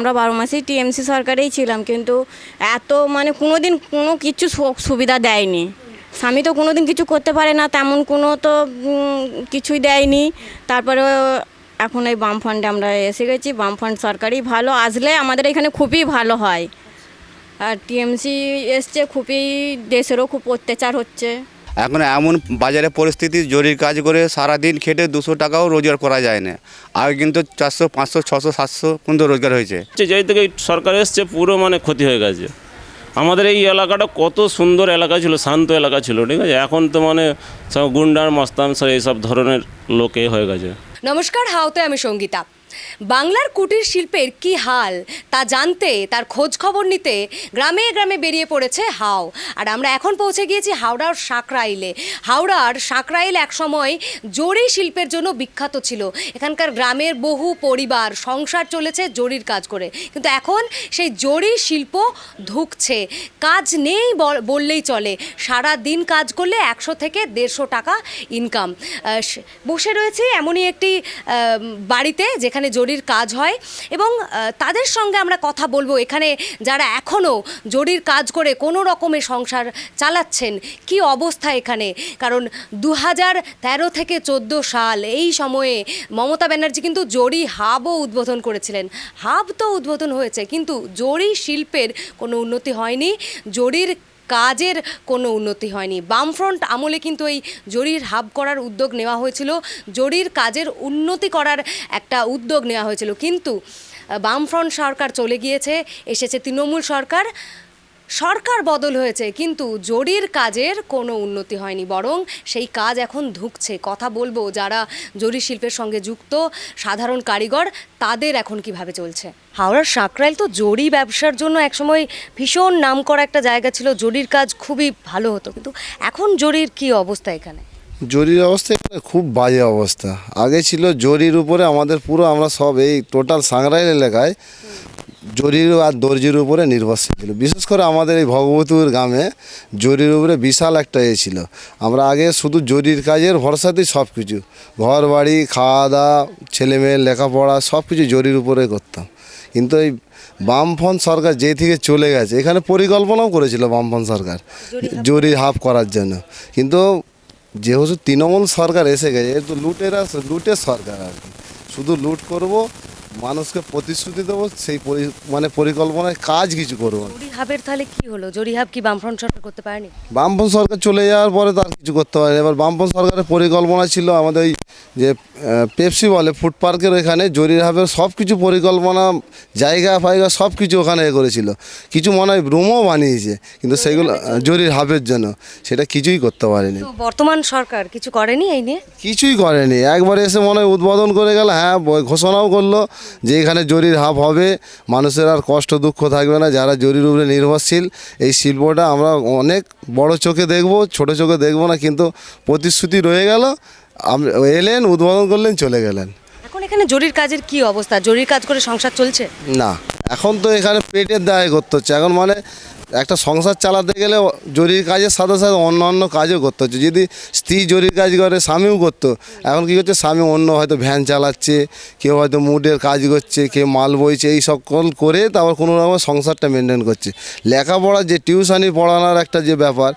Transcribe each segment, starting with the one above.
আমরা বারো মাসেই টিএমসি সরকারেই ছিলাম, কিন্তু এত মানে কোনো দিন কোনো কিছু সুবিধা দেয়নি। স্বামী তো কোনো দিন কিছু করতে পারে না, তেমন কোনো তো কিছুই দেয়নি। তারপরে এখন এই বাম ফান্ডে আমরা এসে গেছি বাম ফান্ড সরকারই ভালো। আসলে আমাদের এখানে খুবই ভালো হয়। আর টিএমসি এসছে, খুবই দেশেরও খুব অত্যাচার হচ্ছে। এখন এমন বাজারে পরিস্থিতি জরির কাজ করে সারা দিন খেটে দুশো টাকাও রোজগার করা যায় না। আগে কিন্তু চারশো পাঁচশো ছশো সাতশো পর্যন্ত রোজগার হয়েছে। যেই থেকে সরকার এসছে পুরো মানে ক্ষতি হয়ে গেছে। আমাদের এই এলাকাটা কত সুন্দর এলাকা ছিল শান্ত এলাকা ছিল ঠিক আছে? এখন তো মানে সব গুন্ডার মস্তান সব এইসব ধরনের লোকে হয়ে গেছে। নমস্কার হাওতে আমি সঙ্গীতা। বাংলার কুটির শিল্পের কি হাল তা জানতে, তার খোঁজ খবর নিতে গ্রামে গ্রামে বেরিয়ে পড়েছে হাও। আর আমরা এখন পৌঁছে গিয়েছি হাওড়ার সাঁকরাইলে হাওড়ার সাঁকরাইল একসময় জরি শিল্পের জন্য বিখ্যাত ছিল। এখানকার গ্রামের বহু পরিবার, সংসার চলেছে জরির কাজ করে। কিন্তু এখন সেই জরি শিল্প ধুকছে। কাজ নেই বল- বললেই চলে। সারা দিন কাজ করলে একশো থেকে দেড়শো টাকা ইনকাম বসে রয়েছে এমনই একটি বাড়িতে যেখানে জরির কাজ হয় এবং তাদের সঙ্গে আমরা কথা বলব। এখানে যারা এখনও জরির কাজ করে কোনো রকমের সংসার চালাচ্ছেন, কি অবস্থা এখানে? কারণ দু হাজার তেরো থেকে চোদ্দ সাল, এই সময়ে মমতা ব্যানার্জি কিন্তু জরি হাবও উদ্বোধন করেছিলেন। হাব তো উদ্বোধন হয়েছে, কিন্তু জরি শিল্পের কোনো উন্নতি হয়নি। জরির কাজের কোনো উন্নতি হয়নি। বামফ্রন্ট আমলে কিন্তু এই জরির হাব করার উদ্যোগ নেওয়া হয়েছিল। জরির কাজের উন্নতি করার একটা উদ্যোগ নেওয়া হয়েছিল। কিন্তু বামফ্রন্ট সরকার চলে গিয়েছে, এসেছে তৃণমূল সরকার। সরকার বদল হয়েছে, কিন্তু জরির কাজের কোনো উন্নতি হয়নি, বরং সেই কাজ এখন ধুকছে। কথা বলব, যারা জরি শিল্পের সঙ্গে যুক্ত, সাধারণ কারিগর, তাদের এখন কীভাবে চলছে? হাওড়ার সাঁকরাইল তো জরি ব্যবসার জন্য একসময় ভীষণ নাম করা একটা জায়গা ছিল, জরির কাজ খুবই ভালো হতো। কিন্তু এখন জরির কি অবস্থা এখানে? জরির অবস্থা এখানে খুব বাজে অবস্থা। আগে ছিল জরির উপরে আমাদের পুরো, আমরা সব এই টোটাল সাংরাইল এলাকায় জরির আর দর্জির উপরে নির্ভরশীল ছিল। বিশেষ করে আমাদের এই ভগবতীপুর গ্রামে জরির উপরে বিশাল একটা এ ছিল। আমরা আগে শুধু জরির কাজের ভরসাতেই সব কিছু ঘর বাড়ি খাওয়া দাওয়া ছেলে মেয়ের লেখাপড়া সব কিছু জরির উপরে করতাম। কিন্তু এই বামফ্রন্ট সরকার যে থেকে চলে গেছে এখানে পরিকল্পনাও করেছিল বামফ্রন্ট সরকার জরি হাফ করার জন্য। কিন্তু যেহেতু তৃণমূল সরকার এসে গেছে এ তো লুটেরা লুটের সরকার আর কি। শুধু লুট করব মানুষকে প্রতিশ্রুতি দেবো সেই মানে পরিকল্পনায় কাজ কিছু করব। না। জরি হাবের তাহলে কি হলো? জরি হাব কি বামফ্রন্ট সরকার করতে পারেনি? বামপন্থ সরকার চলে যাওয়ার পরে তো আর কিছু করতে পারেনি। এবার বামপন্থ সরকারের পরিকল্পনা ছিল আমাদের ওই যে পেপসি বলে ফুড পার্কের ওখানে জরির হাবের সব কিছু পরিকল্পনা জায়গা ফায়গা সব কিছু ওখানে এ করেছিল। কিছু মনে হয় রুমও বানিয়েছে কিন্তু সেগুলো জরির হাবের জন্য। সেটা কিছুই করতে পারেনি। বর্তমান সরকার কিছু করেনি এই নিয়ে? কিছুই করেনি। একবার এসে মনে হয় উদ্বোধন করে গেল হ্যাঁ ঘোষণাও করল। যে এখানে জরির হাব হবে মানুষের আর কষ্ট দুঃখ থাকবে না। যারা জরির উপরে নির্ভরশীল এই শিল্পটা আমরা অনেক বড় চোখে দেখব ছোট চোখে দেখব না কিন্তু প্রতিশ্রুতি রয়ে গেল। এলেন উদ্বোধন করলেন চলে গেলেন। এখন এখানে জরির কাজের কি অবস্থা? জরির কাজ করে সংসার চলছে? না এখন তো এখানে পেটের দায় করতে হচ্ছে। এখন মানে একটা সংসার চালাতে গেলে জরির কাজের সাথে সাথে অন্য অন্য কাজও করতে হচ্ছে। যদি স্ত্রী জরির কাজ করে, স্বামীও করতো। এখন কী হচ্ছে স্বামী অন্য হয়তো ভ্যান চালাচ্ছে, কেউ হয়তো মুডের কাজ করছে, কেউ মাল বইছে, এই সকল করে তারপর কোনো রকম সংসারটা মেনটেন করছে। লেখাপড়া যে টিউশানি পড়ানোর একটা যে ব্যাপার,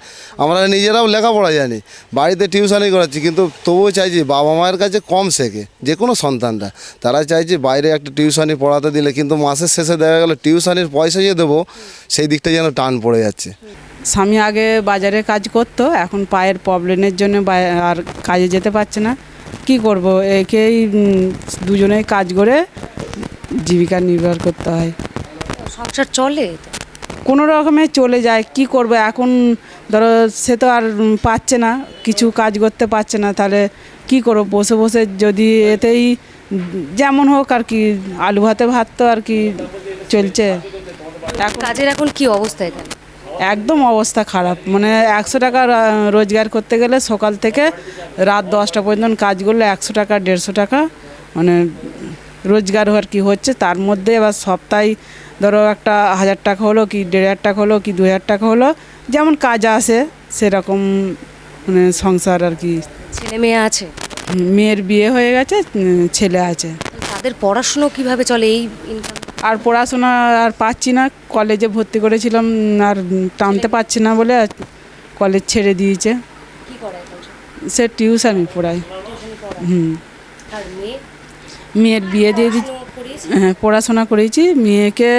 আমরা নিজেরাও লেখাপড়া জানি। বাড়িতে টিউশনি করাচ্ছি, কিন্তু তবুও চাইছি বাবা মায়ের কাছে কম শেখে, যে কোনো সন্তানরা। তারা চাইছে বাইরে একটা টিউশানি পড়াতে দিলে, কিন্তু মাসের শেষে দেখা গেলো টিউশানির পয়সা যে দেবো, সেই দিকটা যেন টান পড়ে যাচ্ছে। স্বামী আগে বাজারে কাজ করতো এখন পায়ের প্রবলেমের জন্য আর কাজে যেতে পারছে না। কি করব? একেই দুজনেই কাজ করে জীবিকা নির্ভর করতে হয়। সংসার চলে? কোনো রকমে চলে যায় কি করব? এখন ধরো সে তো আর পাচ্ছে না কিছু কাজ করতে পারছে না তাহলে কি করব? বসে বসে যদি এতেই যেমন হোক আর কি আলু ভাতে ভাত তো আর কি চলছে। কাজের এখন কি অবস্থা এখানে? একদম অবস্থা খারাপ। মানে একশো টাকা রোজগার করতে গেলে সকাল থেকে রাত দশটা পর্যন্ত কাজ করলে একশো টাকা দেড়শো টাকা মানে রোজগার আর কি হচ্ছে? তার মধ্যে এবার সপ্তাহে ধরো একটা হাজার টাকা হলো কি দেড় হাজার টাকা হলো কি দু হাজার টাকা হলো যেমন কাজ আসে সেরকম মানে সংসার আর কি। ছেলে মেয়ে আছে? মেয়ের বিয়ে হয়ে গেছে ছেলে আছে। তাদের পড়াশুনো কীভাবে চলে? এই ইনকাম আর পড়াশোনা আর পাচ্ছি না। কলেজে ভর্তি করেছিলাম আর টানতে পারছি না বলে আর কলেজ ছেড়ে দিয়েছে। সে? টিউশনই পড়ায়। হুম। মেয়ের বিয়ে দিয়ে দিচ্ছি হ্যাঁ পড়াশোনা করেছি মেয়েকে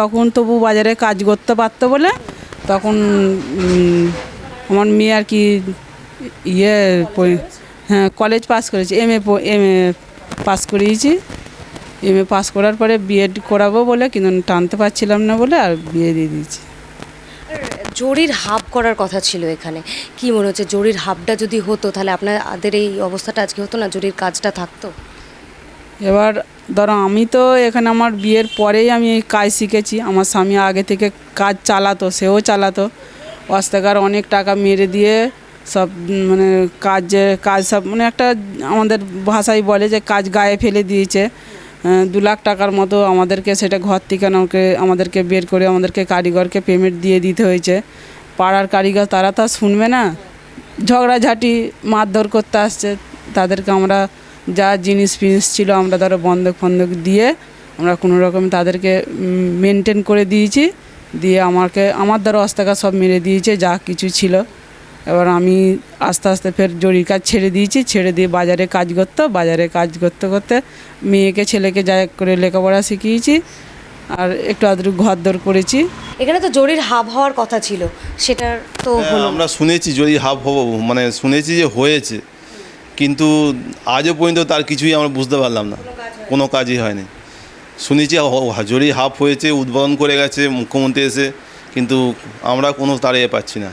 তখন তবু বাজারে কাজ করতে পারতো বলে তখন আমার মেয়ে আর কি ইয়ে হ্যাঁ কলেজ পাস করেছি। M A M A pass করিয়েছি। এম এ পাস করার পরে বিএড করাবো বলে কিন্তু টানতে পারছিলাম না বলে আর বিয়ে দিয়ে দিয়েছি। জরির হাব করার কথা ছিল এখানে। কি মনে হচ্ছে জরির হাবটা যদি হতো তাহলে আপনাদের এই অবস্থাটা আজকে হতো না? জরির কাজটা থাকতো? এবার ধরো আমি তো এখানে আমার বিয়ের পরেই আমি এই কাজ শিখেছি। আমার স্বামী আগে থেকে কাজ চালাতো সেও চালাতো। অস্তাকার অনেক টাকা মেরে দিয়ে সব মানে কাজে কাজ সব মানে একটা আমাদের ভাষায় বলে যে কাজ গায়ে ফেলে দিয়েছে। দু লাখ টাকার মতো আমাদেরকে সেটা ঘর থেকে আমাদেরকে বের করে আমাদেরকে কারিগরকে পেমেন্ট দিয়ে দিতে হয়েছে। পাড়ার কারিগর তারা তো শুনবে না। ঝগড়াঝাটি, মারধর করতে আসছে। তাদেরকে আমরা যা জিনিস ফিনিস ছিল আমরা ধরো বন্ধক ফন্ধক দিয়ে আমরা কোনো রকম তাদেরকে মেনটেন করে দিয়েছি। দিয়ে আমাকে, আমার দ্বারা অস্তাকা সব মেরে দিয়েছে, যা কিছু ছিল। এবার আমি আস্তে আস্তে ফের জরির কাজ ছেড়ে দিয়েছি ছেড়ে দিয়ে বাজারে কাজ করতো বাজারে কাজ করতে করতে মেয়েকে ছেলেকে যা করে লেখাপড়া শিখিয়েছি আর একটু আধটু ঘর দর করেছি। এখানে তো জরির হাব হওয়ার কথা ছিল সেটার তো হ্যাঁ, হলো। আমরা শুনেছি যদি হাফ হব মানে শুনেছি যে হয়েছে কিন্তু আজও পর্যন্ত তার কিছুই আমরা বুঝতে পারলাম না কোনো কাজই হয়নি। শুনেছি জরি হাফ হয়েছে উদ্বোধন করে গেছে মুখ্যমন্ত্রী এসে কিন্তু আমরা কোনো তার এ পাচ্ছি না।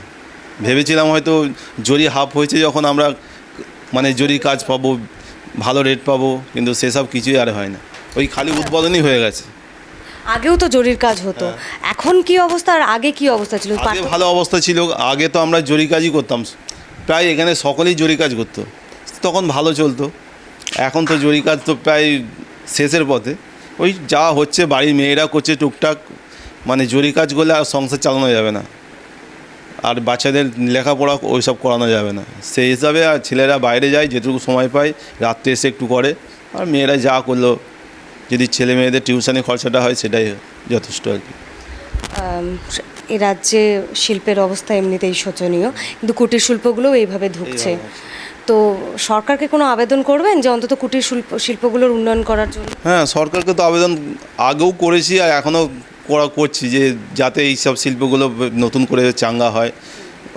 ভেবেছিলাম হয়তো জরি হাফ হয়েছে যখন আমরা মানে জরি কাজ পাবো ভালো রেট পাবো কিন্তু সেসব কিছুই আর হয় না। ওই খালি উৎপাদনই হয়ে গেছে। আগেও তো জরির কাজ হতো। এখন কি অবস্থা আর আগে কি অবস্থা ছিল? আগে ভালো অবস্থা ছিল আগে তো আমরা জরি কাজই করতাম। প্রায় এখানে সকলেই জরি কাজ করতো। তখন ভালো চলতো। এখন তো জরি কাজ তো প্রায় শেষের পথে। ওই যা হচ্ছে বাড়ির মেয়েরা করছে টুকটাক মানে জরি কাজ করলে আর সংসার চালানো যাবে না। আর বাচ্চাদের লেখাপড়া ওই সব করানো যাবে না। সেই হিসাবে আর ছেলেরা বাইরে যায় যেটুকু সময় পায় রাত্রে এসে একটু করে। আর মেয়েরা যা করল যদি ছেলে মেয়েদের টিউশনে খরচাটা হয় সেটাই যথেষ্ট আর কি। এ রাজ্যে শিল্পের অবস্থা এমনিতেই শোচনীয়। কিন্তু কুটির শিল্পগুলোও এইভাবে ঢুকছে। তো সরকারকে কোনো আবেদন করবেন যে অন্তত কুটির শিল্প শিল্পগুলোর উন্নয়ন করার জন্য? হ্যাঁ সরকারকে তো আবেদন আগেও করেছি আর এখনও করা করছি যে যাতে এই সব শিল্পগুলো নতুন করে চাঙ্গা হয়।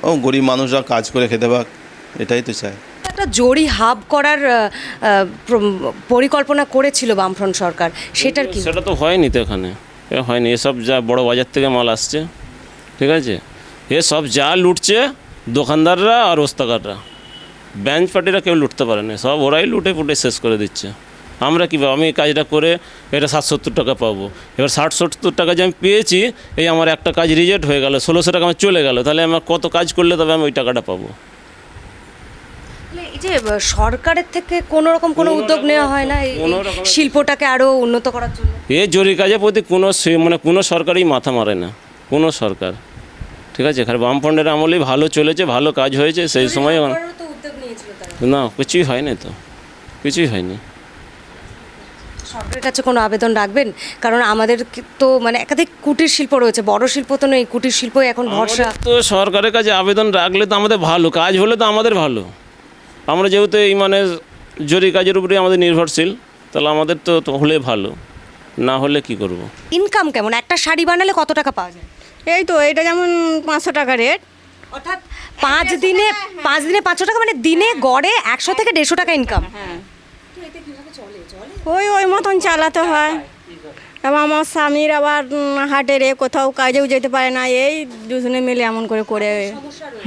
ও গরিব মানুষরা কাজ করে খেতে পাক এটাই তো চাই। একটা জরি হাব করার পরিকল্পনা করেছিল বামফ্রন্ট সরকার সেটার কি? সেটা তো হয়নি তো এখানে হয়নি এসব যা বড় বাজার থেকে মাল আসছে ঠিক আছে? এসব যা লুটছে দোকানদাররা আর ওস্তাকাররা। ব্যাঞ্চ পার্টিরা কেউ লুটতে পারে না সব ওরাই লুটে ফুটে শেষ করে দিচ্ছে। আমরা কী আমি কাজটা করে এটা ষাট সত্তর টাকা পাবো। এবার ষাট সত্তর টাকা যে আমি পেয়েছি এই আমার একটা কাজ রিজেক্ট হয়ে গেল ষোলোশো টাকা আমার চলে গেল তাহলে আমার কত কাজ করলে তবে আমি ওই টাকাটা পাবো? এই যে সরকারের থেকে কোনো রকম কোনো উদ্যোগ নেওয়া হয় না শিল্পটাকে আরও উন্নত করার জন্য? এ জরি কাজের প্রতি কোনো মানে কোনো সরকারই মাথা মারে না কোনো সরকার। ঠিক আছে? এখানে বামফ্রন্টের আমলেই ভালো চলেছে ভালো কাজ হয়েছে সেই সময় এখন- তো উদ্যোগ নিয়েছিল তারা না কিছুই হয়নি তো। কিছুই হয়নি। সরকারের কাছে কোনো আবেদন রাখবেন? কারণ আমাদের তো মানে একাধিক কুটির শিল্প রয়েছে বড় শিল্প তো নেই কুটির শিল্পই এখন ভরসা। তো সরকারের কাছে আবেদন রাখলে তো আমাদের ভালো কাজ হলে তো আমাদের ভালো। আমরা যেহেতু এই মানে জরি কাজের উপরে আমাদের নির্ভরশীল তাহলে আমাদের তো তো হলে ভালো না হলে কি করব। ইনকাম কেমন? একটা শাড়ি বানালে কত টাকা পাওয়া যায়? এই তো এটা যেমন পাঁচশো টাকা রেট অর্থাৎ পাঁচ দিনে পাঁচ দিনে পাঁচশো টাকা মানে দিনে গড়ে একশো থেকে দেড়শো টাকা ইনকাম ওই ওই মতন চালাতে হয়। এবার আমার স্বামীর আবার হাটের এ কোথাও কাজেও যেতে পারে না এই দুজনে মিলে এমন করে করে।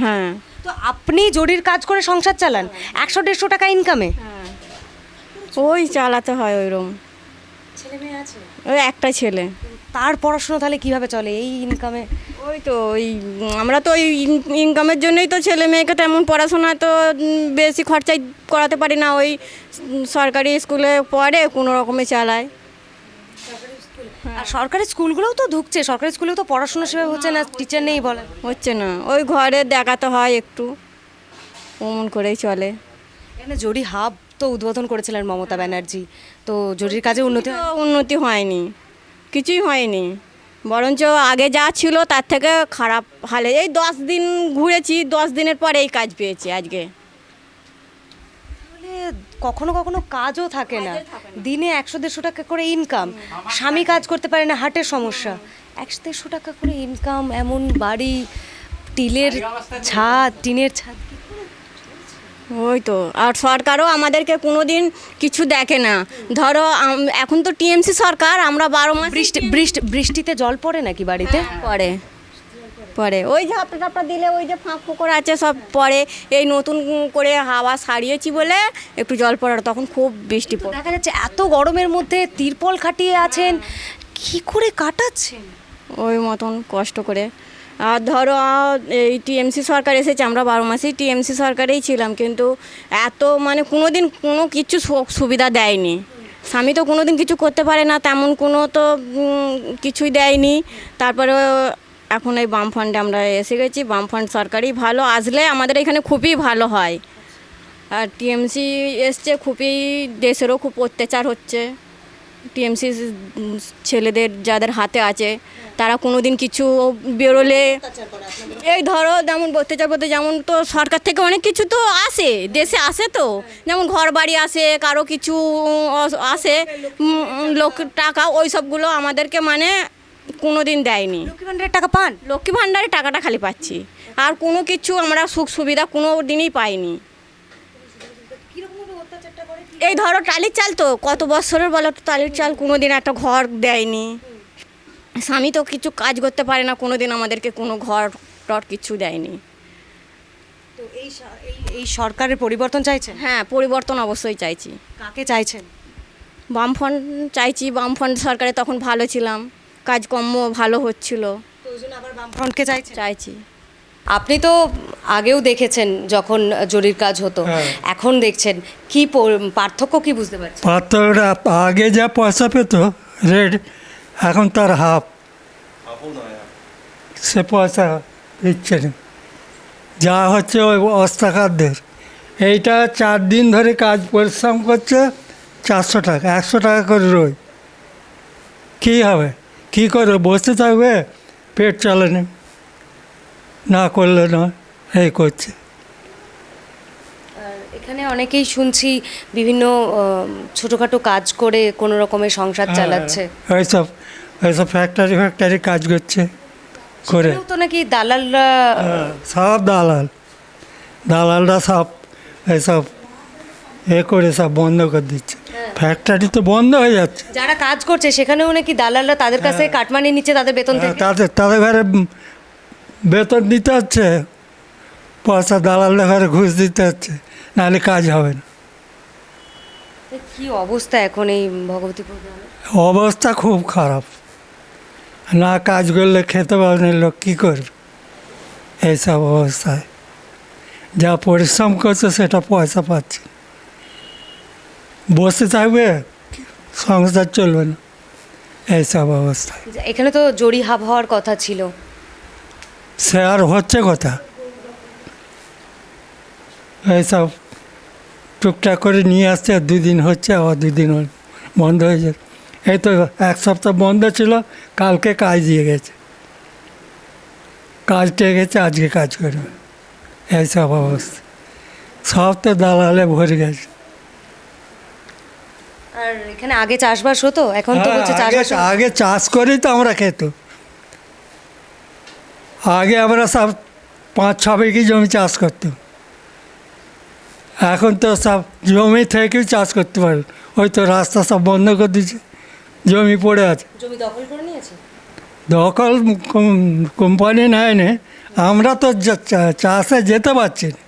হ্যাঁ। তো আপনি জরির কাজ করে সংসার চালান একশো দেড়শো টাকা ইনকামে ওই চালাতে হয় ওইরকম। ছেলে মেয়ে আছে? ওই একটা ছেলে। তার পড়াশোনা তাহলে কীভাবে চলে? এই ইনকামে ওই তো ওই আমরা তো ওই ইনকামের জন্যই তো ছেলে মেয়েকে তেমন পড়াশোনা তো বেশি খরচাই করাতে পারি না। ওই সরকারি স্কুলে পড়ে কোনো রকমে চালায়। আর সরকারি স্কুলগুলোও তো ঢুকছে। সরকারি স্কুলেও তো পড়াশোনা সেভাবে হচ্ছে না টিচার নেই বলে। হচ্ছে না। ওই ঘরে দেখাতে হয় একটু অমন করেই চলে। এখানে জরি হাব তো উদ্বোধন করেছিলেন মমতা ব্যানার্জি। তো জরির কাজে উন্নতি উন্নতি হয়নি। কিছুই হয়নি। বরঞ্চ আগে যা ছিল তার থেকে খারাপ হালে। এই দশ দিন ঘুরেছি দশ দিনের পরে এই কাজ পেয়েছি আজকে। কখনো কখনো কাজও থাকে না। দিনে একশো দেড়শো টাকা করে ইনকাম স্বামী কাজ করতে পারে না হার্টের সমস্যা। একশো দেড়শো টাকা করে ইনকাম এমন বাড়ি টিলের ছাদ টিনের ছাদ ওই তো আর সরকারও আমাদেরকে কোনো দিন কিছু দেখে না। ধরো এখন তো টিএমসি সরকার আমরা বারো মাস বৃষ্টি বৃষ্টি বৃষ্টিতে জল পড়ে নাকি বাড়িতে? পড়ে। পরে ওই যে হাপটা টাপটা দিলে ওই যে ফাঁক ফোকর আছে সব পরে এই নতুন করে হাওয়া সারিয়েছি বলে একটু জল পড়ার তখন খুব বৃষ্টি পড়ে। দেখা যাচ্ছে এত গরমের মধ্যে তিরপল খাটিয়ে আছেন কি করে কাটাচ্ছেন? ওই মতন কষ্ট করে। আর ধরো এই টিএমসি সরকার এসেছে, আমরা বারো মাসেই টিএমসি সরকারেই ছিলাম, কিন্তু এত মানে কোনো দিন কোনো কিছু সুবিধা দেয়নি। স্বামী তো কোনো দিন কিছু করতে পারে না, তেমন কোনো তো কিছুই দেয়নি। তারপরে এখন এই বাম ফান্ডে আমরা এসে গেছি বাম ফান্ড সরকারই ভালো। আসলে আমাদের এখানে খুবই ভালো হয়। আর টিএমসি এসছে, খুবই দেশেরও খুব অত্যাচার হচ্ছে। টিএমসি ছেলেদের যাদের হাতে আছে তারা কোনো দিন কিছু বেরোলে এই ধরো যেমন অত্যাচার বলতে যেমন তো সরকার থেকে অনেক কিছু তো আসে দেশে আসে তো। যেমন ঘর বাড়ি আসে কারও কিছু আসে লোক টাকা ওই সবগুলো আমাদেরকে মানে কোনো দিন দেয়নি। লক্ষ্মী ভাণ্ডারের টাকা পান? লক্ষ্মী ভাণ্ডারে টাকাটা খালি পাচ্ছি। আর কোনো কিছু আমরা সুখ সুবিধা কোনো দিনই পাইনি। এই ধরো টালির চাল তো কত বছরের বলো টালির চাল কোনো দিন একটা ঘর দেয়নি। স্বামী তো কিছু কাজ করতে পারে না কোনো দিন আমাদেরকে কোনো ঘর টর কিছু দেয়নি। তো এই এই- সরকারের পরিবর্তন চাইছেন? হ্যাঁ পরিবর্তন অবশ্যই চাইছি। কাকে চাইছেন? বামফ্রন্ট চাইছি বামফ্রন্ট সরকারে তখন ভালো ছিলাম কাজকর্ম ভালো হচ্ছিল। তো ওই জন্য আবার বামফ্রন্টকে চাইছেন? চাইছি। আপনি তো আগেও দেখেছেন যখন জরির কাজ হতো এখন দেখছেন কি পার্থক্য কি বুঝতে পারছেন? পাত্রটা আগে যা পয়সা পেত রেড এখন তার হাফ। সে পয়সা দিচ্ছে না। যা হচ্ছে ওই অস্ত্রাকারদের এইটা চার দিন ধরে কাজ পরিশ্রম করছে চারশো টাকা একশো টাকা করে রোজ কী হবে? কী করে বসে থাকবে? পেট চলে না না করলে নয় এই করছে। এখানে অনেকেই শুনছি বিভিন্ন ছোটোখাটো কাজ করে কোনো রকমের সংসার চালাচ্ছে। ওইসব ওইসব ফ্যাক্টরি ফ্যাক্টরি কাজ করছে করে। তো নাকি দালালরা হ্যাঁ, সব দালাল। দালালরা সব এসব এ করে সব বন্ধ করে দিচ্ছে। ফ্যাক্টরি তো বন্ধ হয়ে যাচ্ছে। যারা কাজ করছে সেখানেও নাকি দালালরা তাদের কাছে কাটমানি নিচ্ছে তাদের বেতন হ্যাঁ, থেকে তাদের তাদের ঘরে বেতন দিতে হচ্ছে পয়সা দালালদের ঘরে ঘুষ দিতে হচ্ছে নাহলে কাজ হবে না। কি অবস্থা এখন এই ভগবতীপুর অবস্থা খুব খারাপ। না কাজ করলে খেতে পারবে না লোক কী করবে? এইসব অবস্থায়। যা পরিশ্রম করছে সেটা পয়সা পাচ্ছে বসে থাকবে সংসার চলবে না। এইসব অবস্থায় এখানে তো জরি হাব হওয়ার কথা ছিল। সে আর হচ্ছে কথা? এইসব টুকটাক করে নিয়ে আসছে আর দুদিন হচ্ছে আবার দুদিন বন্ধ হয়ে যাচ্ছে এই তো এক সপ্তাহ বন্ধ ছিল কালকে কাজ দিয়ে গেছে। কাজ টেয়ে গেছে আজকে কাজ করবে এইসব অবস্থা। সব তো দালালে ভরে গেছে। আর এখানে আগে চাষবাস হতো? এখন তো হ্যাঁ, বলছে আগে চাষ করেই তো আমরা খেত। আগে আমরা সব পাঁচ ছ বিঘি জমি চাষ করতাম। এখন তো সব জমি থেকেও চাষ করতে পারে ওই তো রাস্তা সব বন্ধ করে দিচ্ছে জমি পড়ে আছে। দখল কোম্পানি নেয় নে আমরা তো চাষে যেতে পারছি না।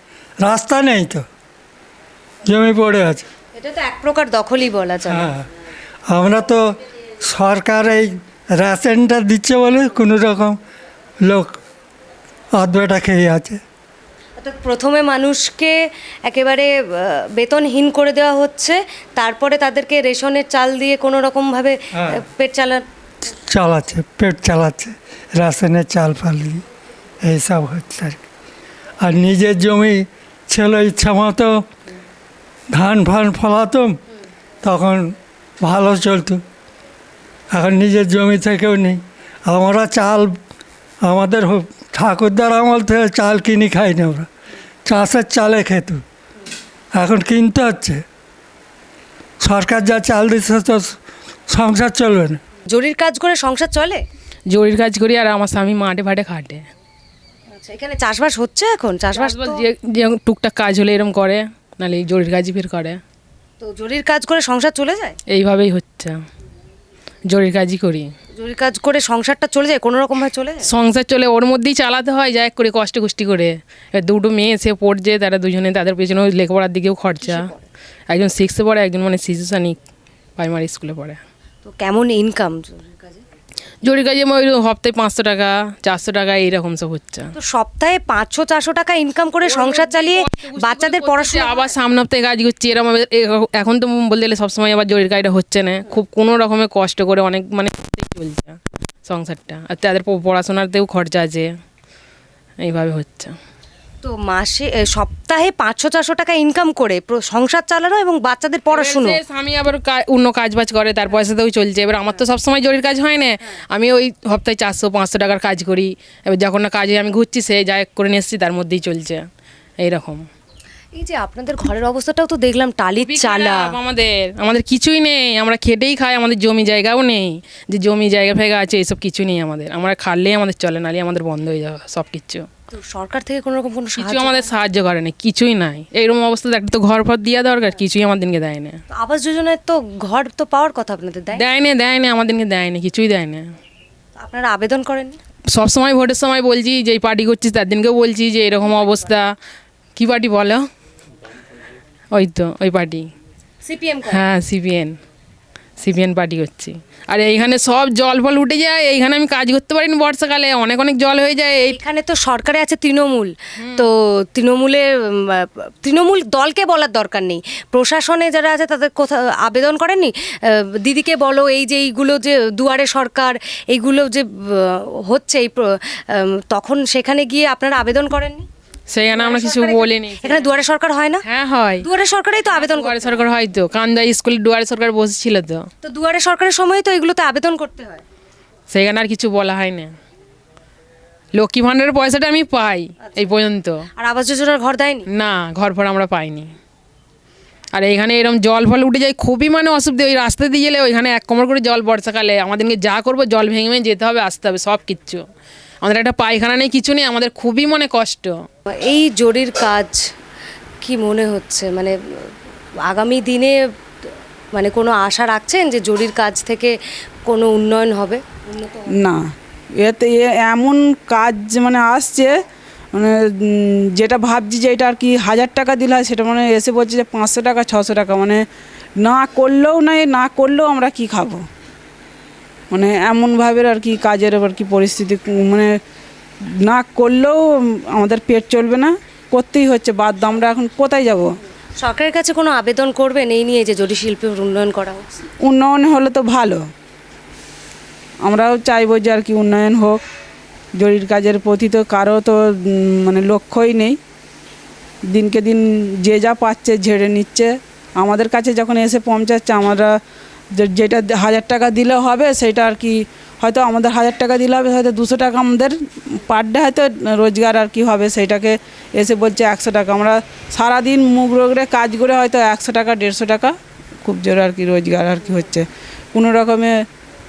রাস্তা নেই তো। জমি পড়ে আছে। এটা তো এক প্রকার দখলই বলা যায়। হ্যাঁ। আমরা তো সরকার এই রেশনটা দিচ্ছে বলে কোনো রকম লোক অদ্বৈটা খেয়ে আছে। অর্থাৎ প্রথমে মানুষকে একেবারে বেতনহীন করে দেওয়া হচ্ছে তারপরে তাদেরকে রেশনের চাল দিয়ে কোনো রকমভাবে হ্যাঁ। পেট চালা চালাচ্ছে পেট চালাচ্ছে রেশনের চাল ফাল দিয়ে এইসব হচ্ছে আর কি। আর নিজের জমি ছেলে ইচ্ছা মতো ধান ফান ফলাতাম তখন ভালো চলতো। এখন নিজের জমি থেকেও নেই। আমরা চাল আমাদের ঠাকুরদার আমল থেকে চাল কিনে খাই না আমরা। চাষের চালে খেত। এখন কিনতে হচ্ছে। সরকার যা চাল দিচ্ছে তো সংসার চলবে না। জরির কাজ করে সংসার চলে? জরির কাজ করি আর আমার স্বামী মাঠে ফাটে খাটে। আচ্ছা এখানে চাষবাস হচ্ছে এখন? চাষবাস যে যে টুকটাক কাজ হলে এরম করে নাহলে এই জরির কাজই ফের করে। তো জরির কাজ করে সংসার চলে যায়? এইভাবেই হচ্ছে। জরির কাজই করি। জরির কাজ করে সংসারটা চলে যায় কোনো রকম ভাবে চলে যায়? সংসার চলে ওর মধ্যেই চালাতে হয় যা এক করে কষ্ট কুষ্টি করে। দুটো মেয়ে এসে পড়ছে তারা দুজনে তাদের পেছনে লেখাপড়ার দিকেও খরচা। একজন সিক্সে পড়ে একজন মানে শিশু সানিক প্রাইমারি স্কুলে পড়ে। তো কেমন ইনকাম জরির কাজে ওই সপ্তাহে পাঁচশো টাকা চারশো টাকা এইরকম সব হচ্ছে। তো সপ্তাহে পাঁচশো চারশো টাকা ইনকাম করে সংসার চালিয়ে বাচ্চাদের পড়াশোনা আবার সামনে সপ্তাহে কাজ করছি এরকম এখন তো বলতে গেলে সবসময় আবার জরির কাজটা হচ্ছে না। খুব কোনো রকমের কষ্ট করে অনেক মানে চলছে সংসারটা। আর তাদের পড়াশোনাতেও খরচা আছে। এইভাবে হচ্ছে। তো মাসে সপ্তাহে পাঁচশো চারশো টাকা ইনকাম করে সংসার চালানো এবং বাচ্চাদের পড়াশুনো। স্বামী আবার অন্য কাজ বাজ করে তার পয়সাতেও চলছে। এবার আমার তো সবসময় জরির কাজ হয় না। আমি ওই সপ্তাহে চারশো পাঁচশো টাকার কাজ করি। এবার যখন না কাজে আমি ঘুরছি সে যা করে নিয়ে এসছি তার মধ্যেই চলছে। এইরকম। এই যে আপনাদের ঘরের অবস্থাটাও তো দেখলাম টালির চালা। আমাদের। আমাদের কিছুই নেই। আমরা খেটেই খাই আমাদের জমি জায়গাও নেই। যে জমি জায়গা ফেগা আছে এইসব কিছু নেই আমাদের। আমরা খাললেই আমাদের চলে নালে আমাদের বন্ধ হয়ে যাবে সব কিছু তো সরকার থেকে কোনো রকম কোনো কিছু আমাদের সাহায্য করে না কিছুই নাই। এইরকম অবস্থাতে একটা তো ঘর ফর দেওয়া দরকার কিছুই আমাদেরকে দেয় না। আবাস যোজনায় তো ঘর তো পাওয়ার কথা আপনাদের দেয় দেয় না দেয় না আমাদেরকে দেয় না কিছুই দেয় না। আপনারা আবেদন করেন? সব সময় ভোটের সময় বলছি যে এই পার্টি করছিস তার দিনকেও বলছি যে এরকম অবস্থা। কি পার্টি বলো? ওই তো ওই পার্টি। সিপিএম হ্যাঁ সিপিএন। সিপিএন পার্টি করছি। আর এইখানে সব জল ফল উঠে যায় এইখানে আমি কাজ করতে পারিনি বর্ষাকালে অনেক অনেক জল হয়ে যায় এইখানে তো সরকারে আছে তৃণমূল। তো তৃণমূলে তৃণমূল দলকে বলার দরকার নেই। প্রশাসনে যারা আছে তাদের কোথাও আবেদন করেননি? দিদিকে বলো এই যে এইগুলো যে দুয়ারে সরকার এইগুলো যে হচ্ছে এই তখন সেখানে গিয়ে আপনারা আবেদন করেননি? সেইখানে আমরা কিছু বলিনি এখানে দুয়ারে সরকার হয় না? হ্যাঁ হয়। দুয়ারে সরকারেই তো আবেদন দুয়ারে সরকার হয় তো। কান্দা স্কুলে দুয়ারে সরকার বসেছিল তো। তো দুয়ারে সরকারের সময় তো এগুলোতে আবেদন করতে হয়। সেইখানে আর কিছু বলা হয় না। লক্ষ্মী ভাণ্ডারের পয়সাটা আমি পাই এই পর্যন্ত। আর আবাস যোজনার ঘর দেয়নি? না ঘর ফর আমরা পাইনি। আর এইখানে এরকম জল ফল উঠে যায় খুবই মানে অসুবিধা। ওই রাস্তা দিয়ে গেলে ওইখানে এক কোমর করে জল বর্ষাকালে আমাদেরকে যা করব জল ভেঙে ভেঙে যেতে হবে আসতে হবে সব কিচ্ছু। আমাদের একটা পায়খানা নেই কিছু নেই আমাদের খুবই মনে কষ্ট। এই জরির কাজ কি মনে হচ্ছে? মানে আগামী দিনে মানে কোনো আশা রাখছেন যে জরির কাজ থেকে কোনো উন্নয়ন হবে? না। এতে এ এমন কাজ মানে আসছে মানে যেটা ভাবছি যে এটা আর কি হাজার টাকা দিলে হয় সেটা মানে এসে বলছে যে পাঁচশো টাকা ছশো টাকা মানে না করলেও নাই না করলেও আমরা কি খাব? মানে এমনভাবে আর কি কাজের আর কি পরিস্থিতি মানে না করলেও আমাদের পেট চলবে না করতেই হচ্ছে বাধ্য আমরা এখন কোথায় যাব? সরকারের কাছে কোনো আবেদন করবেন এই নিয়ে যে জরি শিল্পের উন্নয়ন করা উন্নয়ন হলে তো ভালো। আমরাও চাইব যে আর কি উন্নয়ন হোক জরির কাজের প্রতি তো কারও তো মানে লক্ষ্যই নেই। দিনকে দিন যে যা পাচ্ছে ঝেড়ে নিচ্ছে। আমাদের কাছে যখন এসে পৌঁছাচ্ছে আমরা যেটা হাজার টাকা দিলে হবে সেটা আর কি, হয়তো আমাদের হাজার টাকা দিলে হবে, হয়তো দুশো টাকা আমাদের পার ডে হয়তো রোজগার আর কি হবে, সেইটাকে এসে বলছে একশো টাকা। আমরা সারাদিন মুখ রোগড়ে কাজ করে হয়তো একশো টাকা, দেড়শো টাকা খুব জোরে আর কি রোজগার আর কি হচ্ছে। কোনো রকমে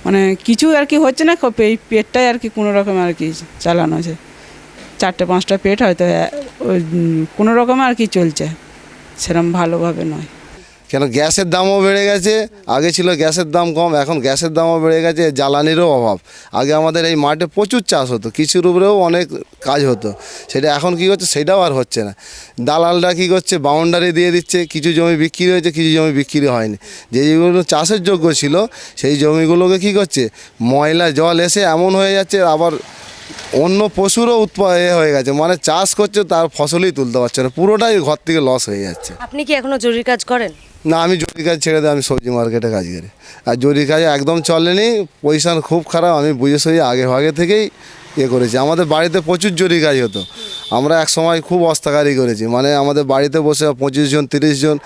মানে কিছু আর কি হচ্ছে না এই পেটটাই আর কি কোনো রকমে আর কি চালানো আছে চারটে পাঁচটা পেট হয়তো কোনো রকমে আর কি চলছে, সেরম ভালোভাবে নয়। কেন গ্যাসের দামও বেড়ে গেছে, আগে ছিল গ্যাসের দাম কম, এখন গ্যাসের দামও বেড়ে গেছে, জ্বালানিরও অভাব। আগে আমাদের এই মাঠে প্রচুর চাষ হতো কিছুর উপরেও অনেক কাজ হতো। সেটা এখন কি করছে সেটাও আর হচ্ছে না। দালালরা কি করছে বাউন্ডারি দিয়ে দিচ্ছে, কিছু জমি বিক্রি হয়েছে, কিছু জমি বিক্রি হয়নি। যে যেগুলো চাষের যোগ্য ছিল, সেই জমিগুলোকে কি করছে, ময়লা, জল এসে এমন হয়ে যাচ্ছে, আবার অন্য পশুরও উৎপা, এ হয়ে গেছে। মানে চাষ করছে, তার ফসলই তুলতে পারছে না, পুরোটাই ঘর থেকে লস হয়ে যাচ্ছে। আপনি কি এখনও জরির কাজ করেন? না আমি জরি কাজ ছেড়ে দিই আমি সবজি মার্কেটে কাজ করি। আর জরি কাজ একদম চলেনি পজিশন খুব খারাপ আমি বুঝে সুঝে আগে ভাগে থেকেই ইয়ে করেছি। আমাদের বাড়িতে প্রচুর জরি কাজ হতো। আমরা এক সময় খুব অস্তাকারি করেছি। মানে আমাদের বাড়িতে বসে পঁচিশ জন তিরিশ জন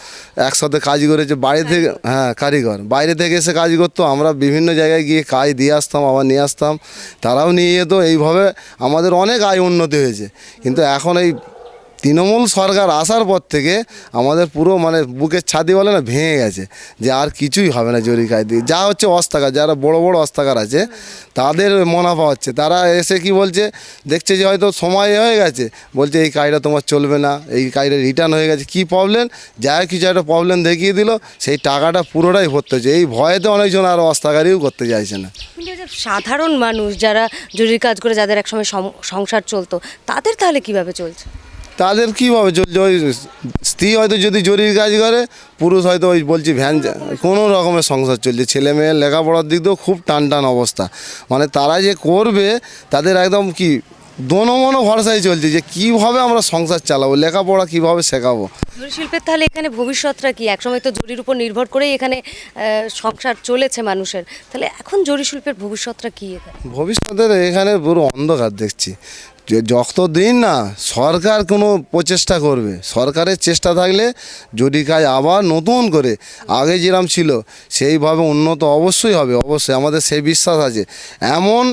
একসাথে কাজ করেছে। বাড়ি থেকে হ্যাঁ কারিগর। বাইরে থেকে এসে কাজ করতো। আমরা বিভিন্ন জায়গায় গিয়ে কাজ দিয়ে আসতাম আবার নিয়ে আসতাম। তারাও নিয়ে যেত। এইভাবে আমাদের অনেক আয় উন্নতি হয়েছে। কিন্তু এখন এই তৃণমূল সরকার আসার পর থেকে আমাদের পুরো মানে বুকের ছাদি বলে না, ভেঙে গেছে যে আর কিছুই হবে না জরি কাজ দিয়ে। যা হচ্ছে অস্তাকার, যারা বড় বড় অস্তাকার আছে, তাদের মুনাফা হচ্ছে। তারা এসে কি বলছে, দেখছে যে হয়তো সময় হয়ে গেছে, বলছে এই কাজটা তোমার চলবে না, এই কাজটা রিটার্ন হয়ে গেছে। কি প্রবলেম যা কিছু একটা প্রবলেম দেখিয়ে দিল, সেই টাকাটা পুরোটাই ভরতে হচ্ছে এই ভয়েতে অনেকজন আর অস্তাকারিও করতে চাইছে না। সাধারণ মানুষ যারা জরুরি কাজ করে, যাদের একসময় সংসার চলতো, তাদের তাহলে কীভাবে চলছে? তাদের কীভাবে চলছে ওই স্ত্রী হয়তো যদি জরির কাজ করে, পুরুষ হয়তো ওই বলছি ভ্যান কোনো রকমের সংসার চলছে। ছেলে মেয়ের লেখাপড়ার দিক দিয়েও খুব টান টান অবস্থা। মানে তারা যে করবে, তাদের একদম কি দোনমনো ভরসায় চলছে যে কীভাবে আমরা সংসার চালাবো লেখাপড়া কীভাবে শেখাবো। জরি শিল্পের তাহলে এখানে ভবিষ্যৎটা কি? একসময় তো জরির উপর নির্ভর করেই এখানে সংসার চলেছে মানুষের। তাহলে এখন জরি শিল্পের ভবিষ্যৎটা কি এখানে? ভবিষ্যতের এখানে পুরো অন্ধকার দেখছি। যে যতদিন না সরকার কোনো প্রচেষ্টা করবে সরকারের চেষ্টা থাকলে যদি কাজ আবার নতুন করে আগে যেরম ছিল সেইভাবে উন্নত অবশ্যই হবে। অবশ্যই আমাদের সেই বিশ্বাস আছে। এমন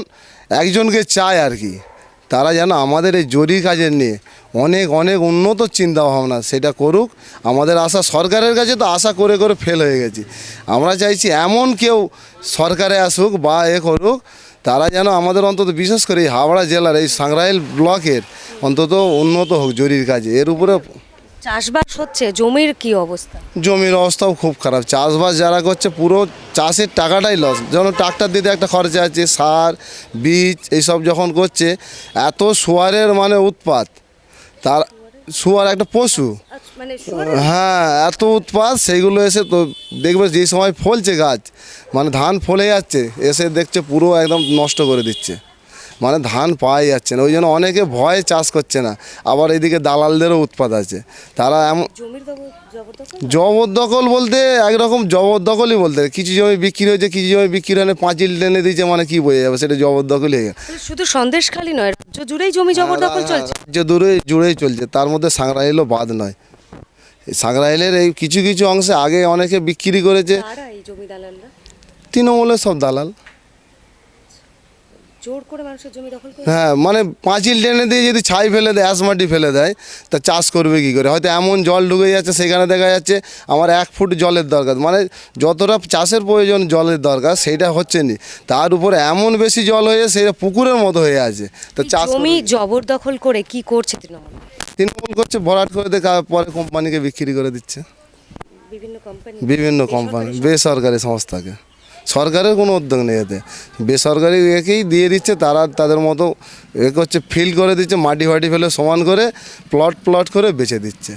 একজনকে চায় আর কি। তারা যেন আমাদের এই জরি কাজের নিয়ে অনেক অনেক উন্নত চিন্তা ভাবনা সেটা করুক। আমাদের আশা সরকারের কাছে তো আশা করে করে ফেল হয়ে গেছি। আমরা চাইছি এমন কেউ সরকারে আসুক বা এ করুক, তারা যেন আমাদের অন্তত বিশেষ করে এই হাওড়া জেলার এই সাংরাইল ব্লকের অন্তত উন্নত হোক জরির কাজে। এর উপরে চাষবাস হচ্ছে? জমির কি অবস্থা? জমির অবস্থাও খুব খারাপ। চাষবাস যারা করছে পুরো চাষের টাকাটাই লস যেমন ট্রাক্টর দিতে একটা খরচা আছে সার বীজ এইসব যখন করছে এত সোয়ারের মানে উৎপাত। তার শুয়ার একটা পশু। মানে হ্যাঁ এত উৎপাত সেইগুলো এসে তো দেখবে যে সময় ফলছে গাছ মানে ধান ফলে যাচ্ছে এসে দেখছে পুরো একদম নষ্ট করে দিচ্ছে। মানে ধান পাওয়াই যাচ্ছে না। ওই জন্য অনেকে ভয়ে চাষ করছে না। আবার এদিকে দালালদেরও উৎপাত আছে। তারা এমন জবরদখল? বলতে একরকম জবরদখলই বলতে কিছু জমি বিক্রি হয়েছে কিছু জমি বিক্রি হয়ে পাঁচিল টেনে দিয়েছে মানে কি বোঝা যাবে? সেটা জবরদখলই হয়ে গেল। শুধু সন্দেশখালি নয় রাজ্য জুড়েই জমি জবরদখল চলছে। রাজ্য দূরে জুড়েই চলছে। তার মধ্যে সাংরাইলও বাদ নয়। সাংরাইলের এই কিছু কিছু অংশে আগে অনেকে বিক্রি করেছে। তৃণমূলের সব দালাল। জোর করে মানুষের জমি দখল করে হ্যাঁ মানে পাঁচিল টেনে দিয়ে যদি ছাই ফেলে দেয় আঁশ মাটি ফেলে দেয় তা চাষ করবে কি করে? হয়তো এমন জল ঢুকে যাচ্ছে সেখানে দেখা যাচ্ছে আমার এক ফুট জলের দরকার। মানে যতটা চাষের প্রয়োজন জলের দরকার সেইটা হচ্ছে না। তার উপরে এমন বেশি জল হয়ে সেটা পুকুরের মতো হয়ে আছে। তা চাষ জমি জবরদখল করে কি করছে তৃণমূল? তৃণমূল করছে ভরাট করে দিয়ে পরে কোম্পানিকে বিক্রি করে দিচ্ছে। বিভিন্ন কোম্পানি বিভিন্ন কোম্পানি বেসরকারি সংস্থাকে। সরকারের কোনো উদ্যোগ নেই এতে। বেসরকারি একেই দিয়ে দিচ্ছে, তারা তাদের মতো এ করছে ফিল করে দিচ্ছে, মাটি ফাটি ফেলে সমান করে প্লট প্লট করে বেচে দিচ্ছে।